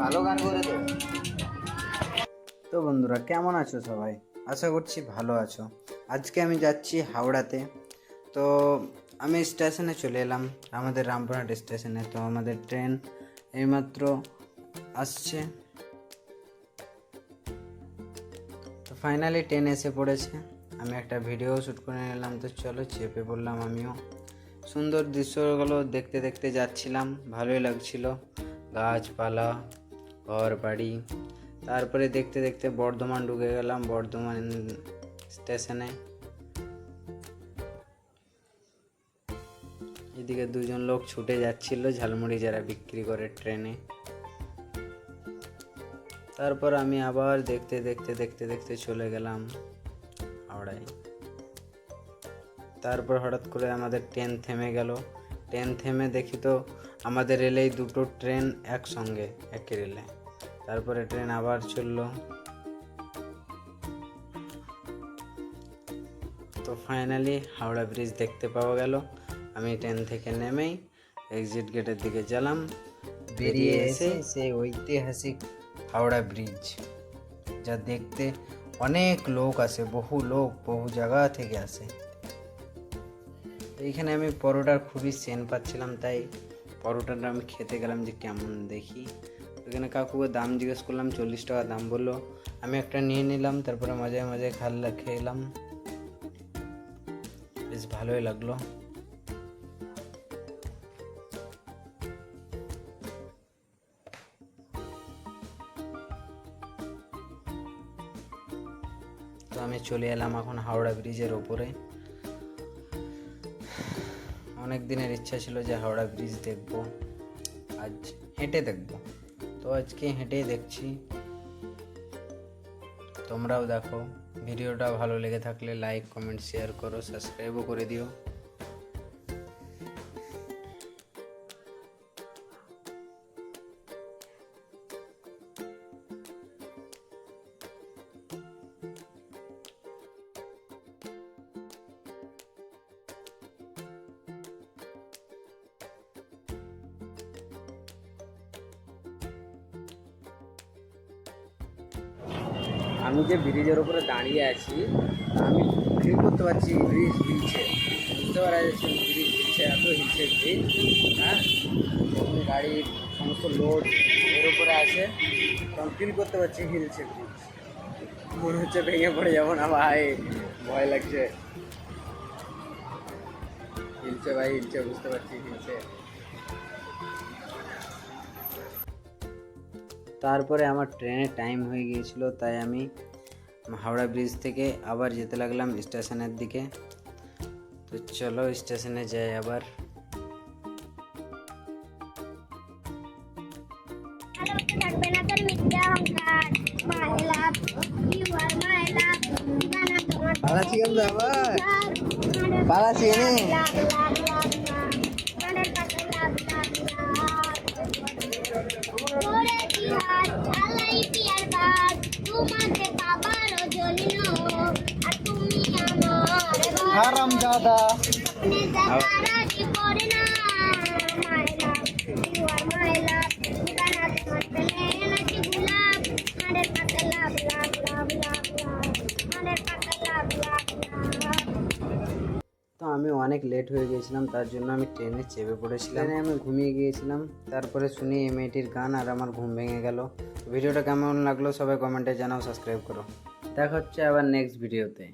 ভালো গান করে তো তো বন্ধুরা, কেমন আছো সবাই? আশা করছি ভালো আছো। আজকে আমি যাচ্ছি হাওড়াতে। তো আমি স্টেশনে চলে এলাম, আমাদের রামপুরহাট স্টেশনে। তো আমাদের ট্রেন এইমাত্র আসছে। তো ফাইনালি ট্রেন এসে পড়েছে। আমি একটা ভিডিও শ্যুট করে নিলাম। তো চলো চেপে পড়লাম আমিও। সুন্দর দৃশ্যগুলো দেখতে দেখতে যাচ্ছিলাম, ভালোই লাগছিল। গাছপালা ঘর বাড়ি তারপরে দেখতে দেখতে বর্ধমান ঢুকে গেলাম, বর্ধমান স্টেশনে। এদিকে দুজন লোক ছুটে যাচ্ছিল, ঝালমুড়ি যারা বিক্রি করে ট্রেনে। তারপর আমি আবার দেখতে দেখতে দেখতে দেখতে চলে গেলাম হাওড়ায়। তারপর হঠাৎ করে আমাদের ট্রেন থেমে গেল। ট্রেন থেমে দেখি তো আমাদের রেলেই দুটো ট্রেন একসঙ্গে একই রেলে। তারপরে ট্রেন আবার চলল। তো ফাইনালি হাওড়া ব্রিজ দেখতে পাওয়া গেল। আমি ট্রেন থেকে নেমেই এক্সিট গেটের দিকে গেলাম। বেরিয়ে এসে সেই ঐতিহাসিক হাওড়া ব্রিজ যা দেখতে অনেক লোক আসে বহু লোক বহু জায়গা থেকে আসে। এইখানে আমি পরোটার খুবই সেন পাচ্ছিলাম, তাই পরোটাটা আমি খেতে গেলাম যে কেমন দেখি। এখানে কাকুকে দাম জিজ্ঞেস করলাম, চল্লিশ টাকা দাম বলল। আমি একটা নিয়ে নিলাম, তারপরে মাঝে মাঝে খাল্লা খেলাম। বেশ ভালোই লাগল। তো আমি চলে এলাম এখন হাওড়া ব্রিজের ওপরে। অনেক দিনের ইচ্ছা ছিল যে হাওড়া ব্রিজ দেখব। আজ হেঁটে দেখব। তো আজকে হেঁটেই দেখছি। তোমরাও দেখো। ভিডিওটা ভালো লেগে থাকলে লাইক কমেন্ট শেয়ার করো সাবস্ক্রাইবও করে দিও। আমি যে ব্রিজের উপরে দাঁড়িয়ে আছি, আমি ফিল করতে পারছি ব্রিজ হিলছে। বুঝতে পারা যাচ্ছে ব্রিজ হিলছে, এত হিলছে ব্রিজ হ্যাঁ? গাড়ির সমস্ত লোড এর উপরে আছে। তো আমি ফিল করতে পারছি হিলছে ব্রিজ। মনে হচ্ছে ভেঙে পড়ে যাব না ভাই, ভয় লাগছে। হিলছে ভাই, হিলছে, বুঝতে পারছি হিলছে। তারপরে আমার ট্রেনের টাইম হয়ে গিয়েছিল তাই আমি হাওড়া ব্রিজ থেকে আবার যেতে লাগলাম স্টেশনের দিকে। তো চলো স্টেশনে যাই আবার। থাকবে না তোর মিথ্যা आराम दादा तो अनेक लेट हो गलम तरह ट्रेने चेपे पड़े ट्रेने घूमिए गलम तरह सुनी ए मेटर गान और हमार घूम भेगे गलो। भिडियो कम लगलो सबा कमेंटे जाओ सबसक्राइब करो देखा हे आर नेक्स्ट भिडियोते